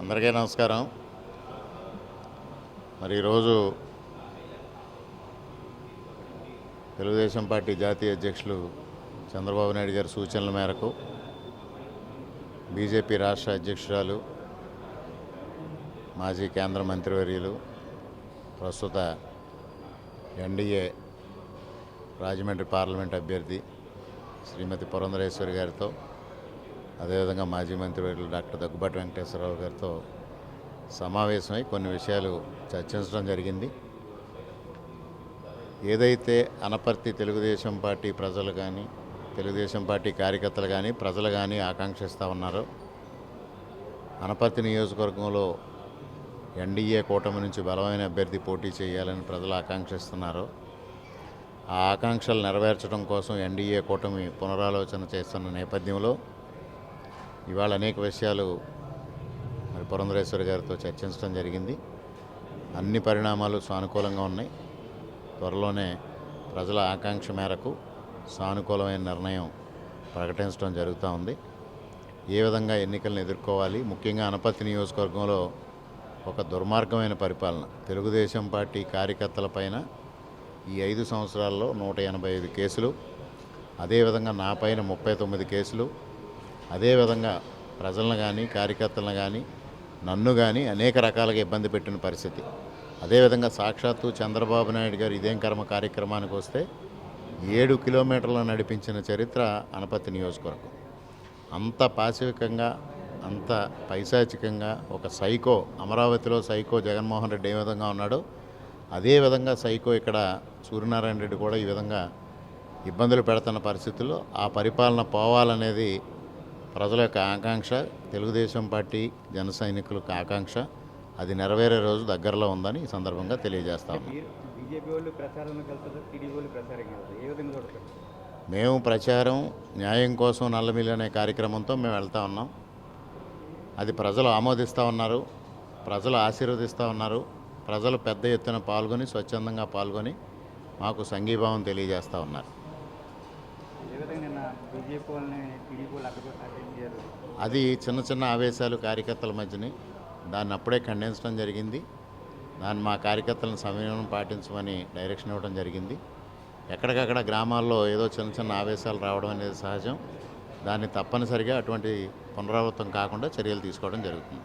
అందరికీ నమస్కారం. మరి ఈరోజు తెలుగుదేశం పార్టీ జాతీయ అధ్యక్షులు చంద్రబాబు నాయుడు గారి సూచనల మేరకు బీజేపీ రాష్ట్ర అధ్యక్షురాలు మాజీ కేంద్ర మంత్రివర్యులు ప్రస్తుత ఎన్డీఏ రాజమండ్రి పార్లమెంట్ అభ్యర్థి శ్రీమతి పురంధరేశ్వరి గారితో అదేవిధంగా మాజీ మంత్రివర్యులు డాక్టర్ దగ్గుబాటి వెంకటేశ్వరరావు గారితో సమావేశమై కొన్ని విషయాలు చర్చించడం జరిగింది. ఏదైతే అనపర్తి తెలుగుదేశం పార్టీ ప్రజలు కానీ తెలుగుదేశం పార్టీ కార్యకర్తలు కానీ ప్రజలు కానీ ఆకాంక్షిస్తూ ఉన్నారో అనపర్తి నియోజకవర్గంలో ఎన్డీఏ కూటమి నుంచి బలమైన అభ్యర్థి పోటీ చేయాలని ప్రజలు ఆకాంక్షిస్తున్నారో ఆ ఆకాంక్షలు నెరవేర్చడం కోసం ఎన్డీఏ కూటమి పునరాలోచన చేస్తున్న నేపథ్యంలో ఇవాళ అనేక విషయాలు మరి పురంధరేశ్వరి గారితో చర్చించడం జరిగింది. అన్ని పరిణామాలు సానుకూలంగా ఉన్నాయి. త్వరలోనే ప్రజల ఆకాంక్ష మేరకు సానుకూలమైన నిర్ణయం ప్రకటించడం జరుగుతూ ఉంది. ఏ విధంగా ఎన్నికలను ఎదుర్కోవాలి? ముఖ్యంగా అనపత్తి నియోజకవర్గంలో ఒక దుర్మార్గమైన పరిపాలన. తెలుగుదేశం పార్టీ కార్యకర్తలపైన ఈ ఐదు సంవత్సరాల్లో నూట ఎనభై ఐదు కేసులు అదేవిధంగా నా పైన ముప్పై తొమ్మిది కేసులు అదేవిధంగా ప్రజలను కానీ కార్యకర్తలను కానీ నన్ను కానీ అనేక రకాలుగా ఇబ్బంది పెట్టిన పరిస్థితి. అదేవిధంగా సాక్షాత్తు చంద్రబాబు నాయుడు గారు ఇదేం కర్మ కార్యక్రమానికి వస్తే ఏడు కిలోమీటర్లు నడిపించిన చరిత్ర అనపత్తి నియోజకవర్గం. అంత పాశవికంగా అంత పైశాచికంగా ఒక సైకో అమరావతిలో సైకో జగన్మోహన్ రెడ్డి ఏ విధంగా ఉన్నాడో అదేవిధంగా సైకో ఇక్కడ సూర్యనారాయణ రెడ్డి కూడా ఈ విధంగా ఇబ్బందులు పెడుతున్న పరిస్థితుల్లో ఆ పరిపాలన పోవాలనేది ప్రజల యొక్క ఆకాంక్ష తెలుగుదేశం పార్టీ జన సైనికులకు ఆకాంక్ష అది నెరవేరే రోజు దగ్గరలో ఉందని ఈ సందర్భంగా చూడతారు మేము ప్రచారం న్యాయం కోసం నల్లమిల్లి అనే కార్యక్రమంతో మేము వెళ్తా ఉన్నాం. అది ప్రజలు ఆమోదిస్తూ ఉన్నారు ప్రజలు ఆశీర్వదిస్తూ ఉన్నారు ప్రజలు పెద్ద ఎత్తున పాల్గొని స్వచ్ఛందంగా పాల్గొని మాకు సంఘీభావం తెలియజేస్తూ ఉన్నారు. బీజేపీ వాళ్ళని టీడీపీ వాళ్ళు అది చిన్న చిన్న ఆవేశాలు కార్యకర్తల మధ్యనే దాన్ని అప్పుడే ఖండించడం జరిగింది. దాన్ని మా కార్యకర్తలను సమయం పాటించమని డైరెక్షన్ ఇవ్వడం జరిగింది. ఎక్కడికక్కడ గ్రామాల్లో ఏదో చిన్న చిన్న ఆవేశాలు రావడం అనేది సహజం. దాన్ని తప్పనిసరిగా అటువంటి పునరావృతం కాకుండా చర్యలు తీసుకోవడం జరుగుతుంది.